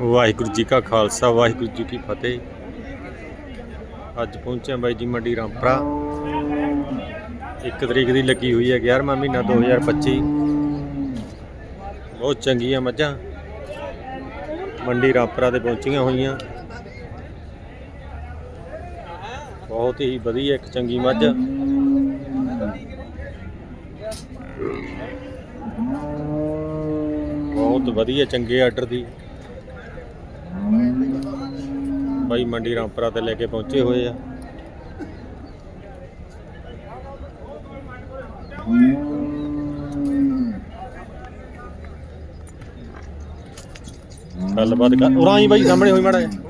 ਵਾਹਿਗੁਰੂ ਜੀ ਕਾ ਖਾਲਸਾ, ਵਾਹਿਗੁਰੂ ਜੀ ਕੀ ਫਤਿਹ। ਅੱਜ ਪਹੁੰਚਿਆ ਬਾਈ ਜੀ ਮੰਡੀ ਰਾਮਪਰਾ। 1 ਤਰੀਕ ਦੀ ਲੱਗੀ ਹੋਈ ਹੈ 11ਵਾਂ ਮਹੀਨਾ 2025 ਬਹੁਤ ਚੰਗੀਆਂ ਮੱਝਾਂ ਮੰਡੀ ਰਾਮਪਰਾ ਤੇ ਪਹੁੰਚੀਆਂ ਹੋਈਆਂ। ਬਹੁਤ ਹੀ ਵਧੀਆ ਇੱਕ ਚੰਗੀ ਮੱਝ। ਬਹੁਤ ਵਧੀਆ, ਚੰਗੇ ਆਰਡਰ ਦੀ। ਬਾਈ ਮੰਡੀ ਰਾਮਪੁਰਾ ਤੇ ਲੈ ਕੇ ਪਹੁੰਚੇ ਹੋਏ ਆ। ਗੱਲਬਾਤ ਕਰ, ਉਰਾਂ ਹੀ ਬਾਈ, ਸਾਹਮਣੇ ਹੋਈ ਮਾੜਾ ਜਿਹਾ।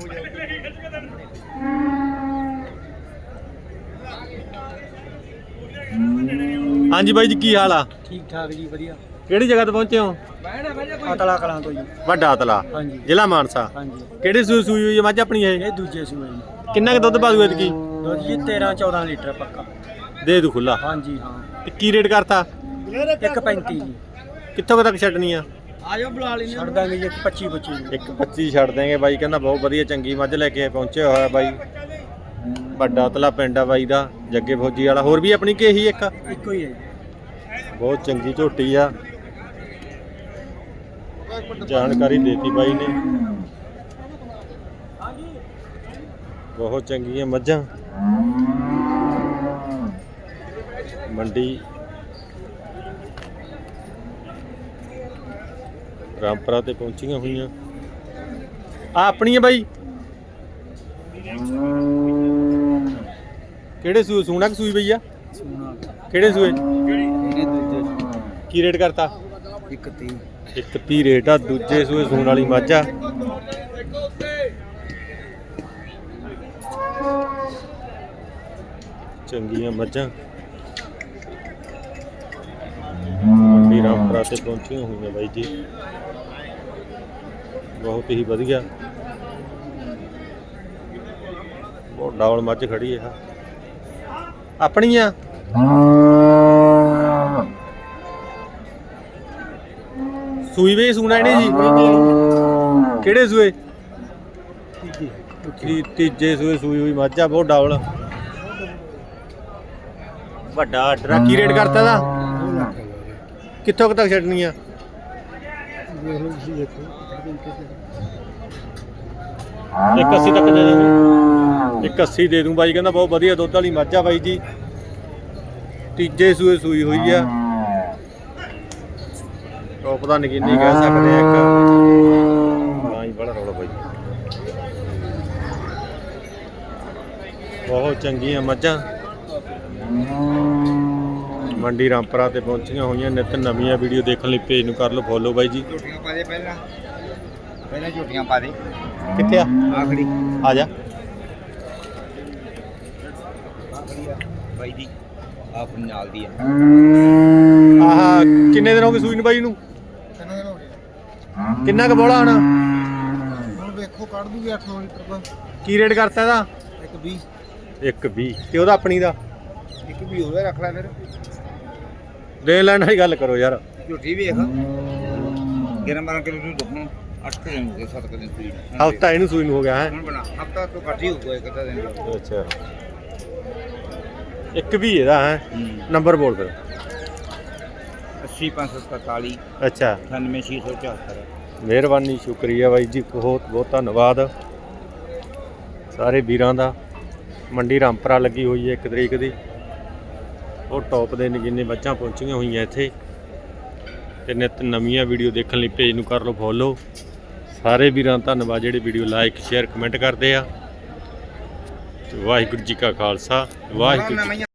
ਹਾਂਜੀ ਬਾਈ ਜੀ, ਕੀ ਹਾਲ ਆ? ਠੀਕ ਠਾਕ ਜੀ, ਵਧੀਆ। ਕਿਹੜੀ ਜਗ੍ਹਾ ਤੇ ਪਹੁੰਚੇ ਹੋ? ਅਤਲਾ ਕਲਾਂ ਤੋਂ ਜੀ। ਵੱਡਾ ਤਲਾ ਹਾਂਜੀ। ਜ਼ਿਲ੍ਹਾ ਮਾਨਸਾ। ਹਾਂਜੀ। ਕਿਹੜੀ ਸੂਈ ਸੂਈ ਹੋਈ ਹੈ ਮੱਝ ਆਪਣੀ ਇਹ? ਇਹ ਦੂਜੇ ਸੂਏ ਜੀ। ਕਿੰਨਾ ਕੁ ਦੁੱਧ ਪਾ ਦੂ ਐਤਕੀ? ਦੁੱਧ ਜੀ 13 14 ਲੀਟਰ ਪੱਕਾ। ਦੇ ਦੂ ਖੁੱਲਾ ਹਾਂਜੀ ਹਾਂ। ਤੇ ਕੀ ਰੇਟ ਕਰਤਾ? 135 ਜੀ। ਕਿੱਥੋਂ ਕੁ ਤੱਕ ਛੱਡਣੀ ਆ? ਆਜੋ ਬੁਲਾ ਲੈਨੇ ਛੱਡ ਦਾਂਗੇ ਜੀ 25 25 ਜੀ। ਇੱਕ 25 ਛੱਡ ਦੇਂਗੇ ਬਾਈ ਕਹਿੰਦਾ ਬਹੁਤ ਵਧੀਆ ਚੰਗੀ ਮੱਝ ਲੈ ਕੇ ਪਹੁੰਚਿਆ ਹੋਇਆ ਬਾਈ। ਵੱਡਾ ਤਲਾ ਪਿੰਡ ਆ ਬਾਈ ਦਾ ਜੱਗੇ ਫੌਜੀ ਵਾਲਾ। ਹੋਰ ਵੀ ਆਪਣੀ ਕੇਹੀ ਇੱਕ? ਇੱਕੋ ਹੀ ਹੈ ਜੀ। ਬਹੁਤ ਚੰਗੀ ਝੋਟੀ ਆ। ਜਾਣਕਾਰੀ ਦੇਤੀ ਬਾਈ ਨੇ। ਬਹੁਤ ਚੰਗੀਆਂ ਮੱਝਾਂ। ਮੰਡੀ। ਰਾਮਪੁਰਾ ਤੇ ਪਹੁੰਚੀਆਂ ਹੋਈਆਂ। ਆ ਆਪਣੀ ਆ ਬਾਈ। ਕਿਹੜੇ ਸੂਏ? ਸੂਣਾ ਕਿ ਸੂਈ ਬਈ ਆ? ਸੋਨਾ ਕਿਹੜੇ ਸੂਏ? ਦੂਜੇ ਕੀ ਰੇਟ ਕਰਤਾ? 31 ਇੱਕ ਪੀ ਰੇਟ ਆ, ਦੂਜੇ ਸੂਏ ਸੂਣ ਵਾਲੀ ਮੱਝ ਆ। ਚੰਗੀਆਂ ਮੱਝਾਂ। ਮੰਡੀ ਰਾਮਪੁਰਾ ਤੇ ਪਹੁੰਚੀਆਂ ਹੋਈਆਂ ਬਾਈ ਜੀ। ਬਹੁਤ ਹੀ ਵਧੀਆ। ਬਹੁਤ ਡਾਵਲ ਮੱਝ ਖੜੀ ਹੈ ਆਪਣੀ ਸੂਈ ਵੇ ਸੂਣਾ ਇਹਨੇ ਜੀ। ਕਿਹੜੇ ਸੂਏ? ਤੀ- ਤੀਜੇ ਸੂਏ ਸੂਈ ਹੋਈ, ਮੱਝ ਬਹੁਤ ਡਾਵਲ। ਵੱਡਾ ਆਰਡਰ ਕੀ ਰੇਟ ਕਰਤਾ ਦਾ। ਕਿੱਥੋਂ ਤੱਕ ਛੱਡਣੀ ਆ? ਇੱਕ 80 ਤੱਕ ਦੇ ਦਾਂਗੇ ਇੱਕ 80 ਦੇ ਦੂੰ ਬਾਈ, ਕਹਿੰਦਾ ਬਹੁਤ ਵਧੀਆ ਦੁੱਧ ਵਾਲੀ ਮੱਝ ਆ ਬਾਈ ਜੀ। ਤੀਜੇ ਸੂਏ ਸੂਈ ਹੋਈ ਆ। ਟੋਪ ਦਾ ਨਗੀਨੀ ਕਹਿ ਸਕਦੇ ਆ ਇੱਕ। ਹੀ ਬੜਾ ਰੌਲਾ ਬਾਈ ਬਹੁਤ ਚੰਗੀਆਂ ਮੱਝਾਂ। ਮੰਡੀ ਰਾਮਪੁਰਾ ਤੇ ਪਹੁੰਚੀਆਂ ਹੋਈਆਂ ਨਿਤ ਨਵੀਆਂ ਵੀਡੀਓ ਦੇਖਣ ਲਈ ਪੇਜ ਨੂੰ ਕਰ ਲਓ ਫੋਲੋ ਬਾਈ ਜੀ। ਝੋਟੀਆਂ ਪਾ ਦੇ ਪਹਿਲਾਂ। ਪਹਿਲਾਂ ਝੋਟੀਆਂ ਪਾ ਦੇ। ਕਿੱਥੇ ਆ? ਆਖੜੀ ਆ ਜਾ। ਬਾਈ ਦੀ। ਆਪ ਨਾਲ ਦੀ ਆ। ਆਹ ਕਿੰਨੇ ਦਿਨ ਹੋ ਗਏ ਸੂਈ ਨੂੰ ਬਾਈ ਨੂੰ? ਕਿੰਨਾ ਕੁ ਬੋਲਾ ਆਣਾ ਹੁਣ ਵੇਖੋ ਕੱਢ ਦੂਗੀ 8-9 ਲੀਟਰ ਦਾ ਕੀ ਰੇਟ ਕਰਤਾ ਇਹਦਾ? ਇੱਕ 20 ਇੱਕ 20 ਤੇ ਉਹਦਾ ਆਪਣੀ ਦਾ? ਇੱਕ ਵੀ ਹੋਵੇ ਰੱਖ ਲੈ ਫਿਰ। ਦੇਣ ਲੈਣ ਵਾਲੀ ਗੱਲ ਕਰੋ ਯਾਰ। ਝੋਟੀ ਵੇਖ 11 12 ਕਿਲੋ ਨੂੰ ਦੁੱਖ 8 ਕਿਲੋ ਦੇ 7 ਕਿਲੋ ਸੂਈ ਹਫਤਾ ਇਹਨੂੰ ਸੂਈ ਨੂੰ ਹੋ ਗਿਆ ਹੈ। ਹੁਣ ਬਣਾ ਹਫਤਾ ਤੋਂ ਘੱਟ ਹੀ ਹੋਊਗਾ ਇੱਕ ਅੱਧਾ ਦਿਨ। ਅੱਛਾ। ਇੱਕ ਵੀ ਇਹਦਾ ਹੈ। ਨੰਬਰ ਬੋਲ ਫਿਰ। 80547 ਅੱਛਾ। 98674 ਮਿਹਰਬਾਨੀ, ਸ਼ੁਕਰੀਆ ਬਾਈ ਜੀ, ਬਹੁਤ ਬਹੁਤ ਧੰਨਵਾਦ। ਸਾਰੇ ਵੀਰਾਂ ਦਾ, ਮੰਡੀ ਰਾਮਪਰਾ ਲੱਗੀ ਹੋਈ ਹੈ ਇੱਕ ਤਰੀਕ ਦੀ। ਉਹ ਟੌਪ ਦੇ ਨਗੀਨੇ ਬੱਚਾਂ ਪਹੁੰਚੀਆਂ ਹੋਈਆਂ ਇੱਥੇ। ਤੇ ਨਿਤ ਨਵੀਆਂ ਵੀਡੀਓ ਦੇਖਣ ਲਈ ਪੇਜ ਨੂੰ ਕਰ ਲਓ ਫੋਲੋ ਸਾਰੇ ਵੀਰਾਂ ਦਾ ਧੰਨਵਾਦ, ਜਿਹੜੇ ਵੀਡੀਓ ਲਾਈਕ ਸ਼ੇਅਰ ਕਮੈਂਟ ਕਰਦੇ ਆ। ਤੇ ਵਾਹਿਗੁਰੂ ਜੀ ਕਾ ਖਾਲਸਾ, ਵਾਹਿਗੁਰੂ ਜੀ